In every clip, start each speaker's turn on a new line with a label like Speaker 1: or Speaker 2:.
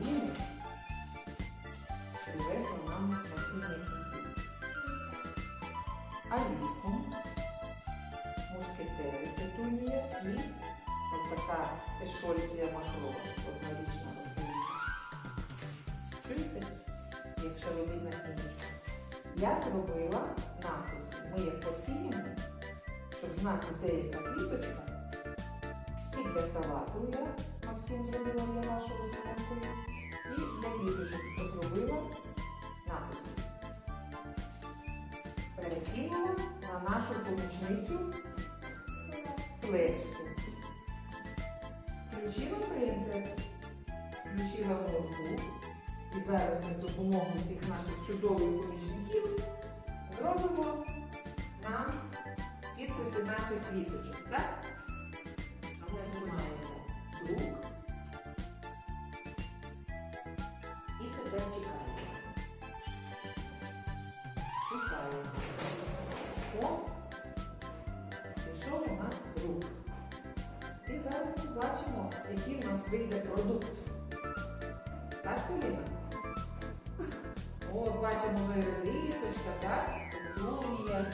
Speaker 1: Україну привезла нам насіння квітів. Алісу, мушкетери, петунія і ось така стешольція махло, однорічна насіння. Чуєте, як шаровидна сім'я. Я зробила напис. Ми як посіємо, щоб знати, де є та квіточка. І для салату я. Максим зробила для вашого зеленкою. І для квіточок зробила напис. Перекинула на нашу помічницю флешку. Включила принтер, включила ноутбук. І зараз ми з допомогою цих наших чудових помічників зробимо нам підписи наших квіточок, так? Тепер чекаємо. О, пішов у нас друк. І зараз ми бачимо, який у нас вийде продукт. Так, Поліна? О, бачимо вже редисочка, так? Петунія,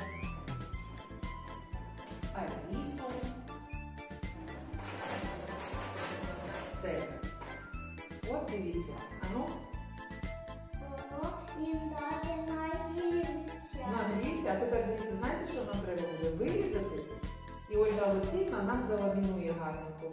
Speaker 1: Аліса. Все. От дивіться. Ану,
Speaker 2: Він дати наївся.
Speaker 1: нагрівся. А тепер дивіться, знаєте, що нам треба буде? Вирізати. І Ольга Олексійна нам заламінує гарненько.